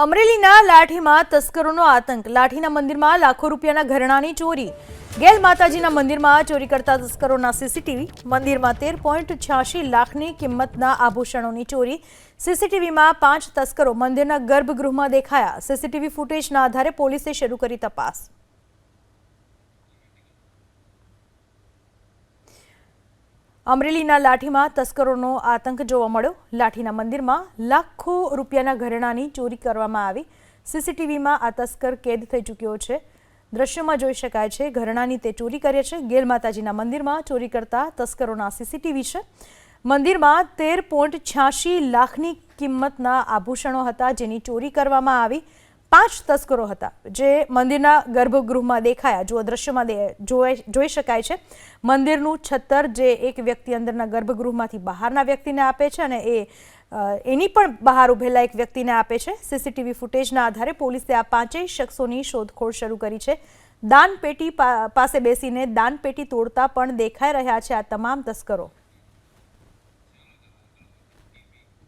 અમરેલીના લાઠીમાં તસ્કરોનો આતંક. લાઠીના મંદિરમાં લાખો રૂપિયાના ઘરેણાની ચોરી. ગેલ માતાજીના મંદિરમાં ચોરી કરતા તસ્કરોના સીસીટીવી. મંદિરમાં તેર પોઈન્ટ છ્યાસી લાખની કિંમતના આભૂષણોની ચોરી. સીસીટીવીમાં પાંચ તસ્કરો મંદિરના ગર્ભગૃહમાં દેખાયા. સીસીટીવી ફૂટેજના આધારે પોલીસે શરૂ કરી તપાસ. અમરેલીના લાઠીમાં તસ્કરોનો આતંક જોવા મળ્યો. લાઠીના મંદિરમાં લાખો રૂપિયાના ઘરેણાની ચોરી કરવામાં આવી. સીસીટીવીમાં આ તસ્કર કેદ થઈ ચૂક્યો છે. દ્રશ્યમાં જોઈ શકાય છે, ઘરેણાની તે ચોરી કરે છે. ગેલ માતાજીના મંદિરમાં ચોરી કરતા તસ્કરોના સીસીટીવી છે. મંદિરમાં તેર પોઈન્ટ છ્યાસી લાખની કિંમતના આભૂષણો હતા જેની ચોરી કરવામાં આવી. પાંચ તસ્કરો હતા જે મંદિરના ગર્ભગૃહમાં દેખાયા. જો દ્રશ્યમાં જોઈ શકાય છે. મંદિરનું છત્તર જે એક વ્યક્તિ અંદરના ગર્ભગૃહમાંથી બહારના વ્યક્તિને આપે છે અને એ એની પણ બહાર ઉભેલા એક વ્યક્તિને આપે છે. સીસીટીવી ફૂટેજના આધારે પોલીસે આ પાંચેય શખ્સોની શોધખોળ શરૂ કરી છે. દાનપેટી પાસે બેસીને દાનપેટી તોડતા પણ દેખાઈ રહ્યા છે આ તમામ તસ્કરો.